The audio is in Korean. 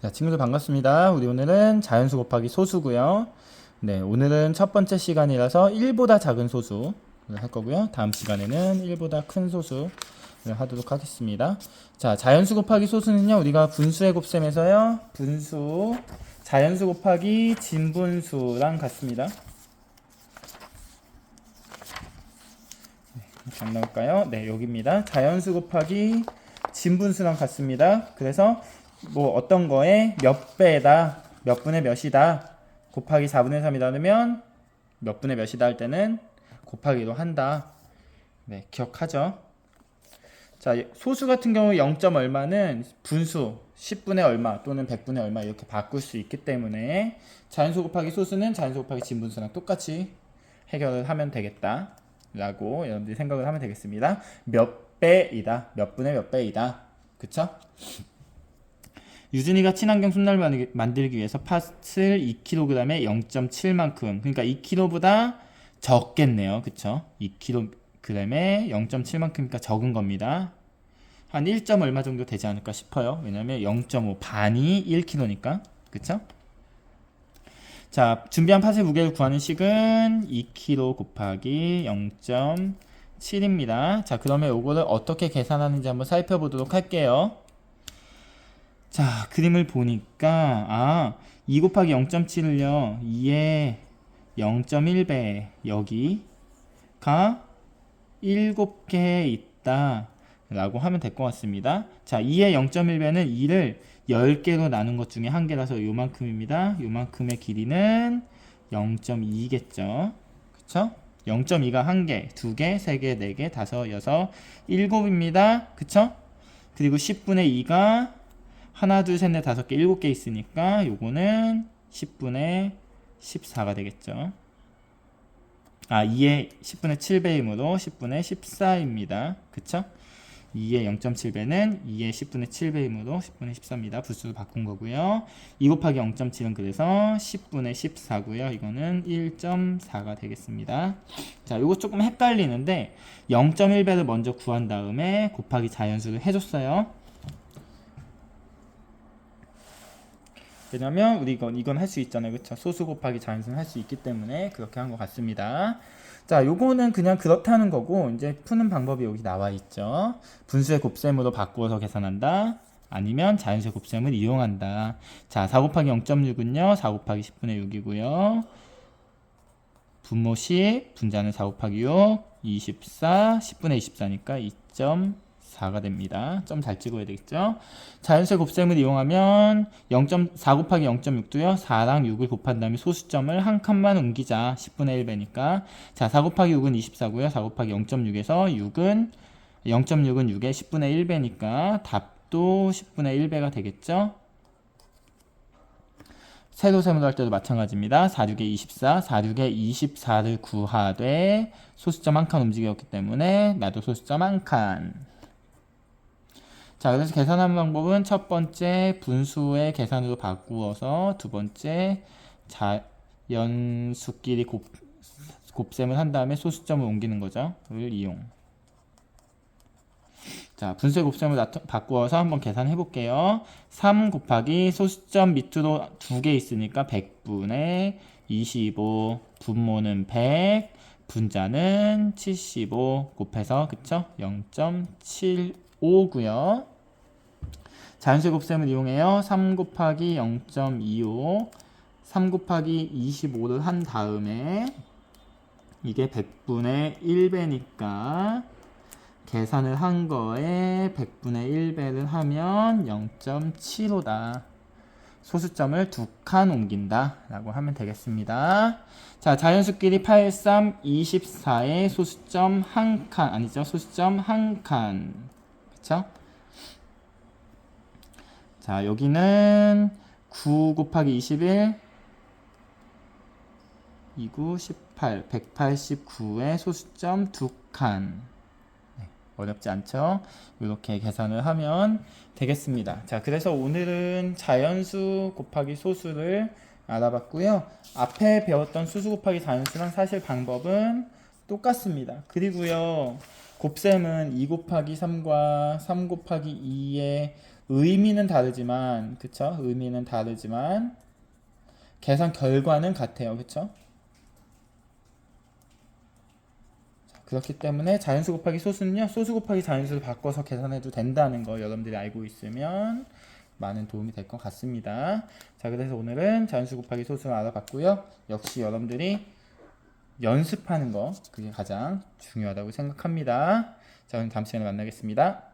자, 친구들 반갑습니다. 우리 오늘은 자연수 곱하기 소수고요. 네, 오늘은 첫 번째 시간이라서 1보다 작은 소수를 할 거고요. 다음 시간에는 1보다 큰 소수를 하도록 하겠습니다. 자, 자연수 곱하기 소수는요. 우리가 분수의 곱셈에서요. 분수, 자연수 곱하기 진분수랑 같습니다. 네, 안 나올까요? 네, 여기입니다. 자연수 곱하기 진분수랑 같습니다. 그래서 뭐 어떤 거에 몇 배다, 몇 분의 몇이다, 곱하기 4분의 3이다 하면 몇 분의 몇이다 할 때는 곱하기로 한다. 네, 기억하죠? 자, 소수 같은 경우 0. 얼마는 분수 10분의 얼마 또는 100분의 얼마 이렇게 바꿀 수 있기 때문에 자연수 곱하기 소수는 자연수 곱하기 진분수랑 똑같이 해결을 하면 되겠다. 라고 여러분들이 생각을 하면 되겠습니다. 몇 배이다. 몇 분의 몇 배이다. 그쵸? 유준이가 친환경 순날 만들기 위해서 팥을 2kg에 0.7만큼 그러니까 2kg보다 적겠네요. 그쵸? 2kg에 0.7만큼이니까 적은 겁니다. 한 1점 얼마 정도 되지 않을까 싶어요. 왜냐면 0.5 반이 1kg니까. 그쵸? 자, 준비한 팥의 무게를 구하는 식은 2kg 곱하기 0.7입니다. 자, 그러면 요거를 어떻게 계산하는지 한번 살펴보도록 할게요. 자, 그림을 보니까 아, 2 곱하기 0.7을요. 2에 0.1배 여기가 7개 있다. 라고 하면 될 것 같습니다. 자, 2의 0.1배는 2를 10개로 나눈 것 중에 한 개라서 요만큼입니다. 요만큼의 길이는 0.2겠죠. 그쵸? 0.2가 한 개, 두 개, 세 개, 네 개, 다섯, 여섯, 일곱입니다. 그쵸? 그리고 10분의 2가 하나, 둘, 셋, 넷, 다섯 개, 일곱 개 있으니까 요거는 10분의 14가 되겠죠. 아, 2의 10분의 7배이므로 10분의 14입니다. 그쵸? 2의 0.7배는 2의 10분의 7배이므로 10분의 14입니다. 부수로 바꾼 거고요. 2 곱하기 0.7은 그래서 10분의 14고요. 이거는 1.4가 되겠습니다. 자, 요거 조금 헷갈리는데 0.1배를 먼저 구한 다음에 곱하기 자연수를 해줬어요. 왜냐면 우리 이건 이건 할 수 있잖아요. 그렇죠? 소수 곱하기 자연수는 할 수 있기 때문에 그렇게 한 것 같습니다. 자, 요거는 그냥 그렇다는 거고 이제 푸는 방법이 여기 나와 있죠. 분수의 곱셈으로 바꾸어서 계산한다. 아니면 자연수의 곱셈을 이용한다. 자, 4 곱하기 0.6은요. 4 곱하기 10분의 6이고요. 분모 10, 분자는 4 곱하기 6, 24, 10분의 24니까 2.4가 됩니다. 점 잘 찍어야 되겠죠? 자연수의 곱셈을 이용하면 0.4 곱하기 0.6도요. 4랑 6을 곱한 다음에 소수점을 한 칸만 옮기자. 10분의 1배니까. 자, 4 곱하기 6은 24고요. 4 곱하기 0.6에서 6은 0.6은 6의 10분의 1배니까 답도 10분의 1배가 되겠죠? 세로셈으로 할 때도 마찬가지입니다. 4, 6에 24, 4, 6에 24를 구하되 소수점 한 칸 움직였기 때문에 나도 소수점 한 칸. 자, 그래서 계산하는 방법은 첫 번째 분수의 계산으로 바꾸어서 두 번째 자 연수끼리 곱, 곱셈을 한 다음에 소수점을 옮기는 거죠. 를 이용. 자, 분수의 곱셈을 나타, 바꾸어서 한번 계산해 볼게요. 3 곱하기 소수점 밑으로 두 개 있으니까 100분의 25 분모는 100 분자는 75 곱해서 그쵸? 0.75 고요. 자연수의 곱셈을 이용해요. 3 곱하기 0.25 3 곱하기 25를 한 다음에 이게 100분의 1배니까 계산을 한 거에 100분의 1배를 하면 0.75다. 소수점을 두 칸 옮긴다. 라고 하면 되겠습니다. 자, 자연수끼리 8, 3, 24에 소수점 한 칸, 아니죠? 소수점 한 칸. 그쵸? 자, 여기는 9 곱하기 21, 29, 18, 189에 소수점 두 칸. 어렵지 않죠? 이렇게 계산을 하면 되겠습니다. 자, 그래서 오늘은 자연수 곱하기 소수를 알아봤고요. 앞에 배웠던 수수 곱하기 자연수랑 사실 방법은 똑같습니다. 그리고요, 곱셈은 2 곱하기 3과 3 곱하기 2의 의미는 다르지만 그쵸? 의미는 다르지만 계산 결과는 같아요. 그쵸? 자, 그렇기 때문에 자연수 곱하기 소수는요. 소수 곱하기 자연수를 바꿔서 계산해도 된다는 거 여러분들이 알고 있으면 많은 도움이 될 것 같습니다. 자, 그래서 오늘은 자연수 곱하기 소수를 알아봤고요. 역시 여러분들이 연습하는 거 그게 가장 중요하다고 생각합니다. 자, 그럼 다음 시간에 만나겠습니다.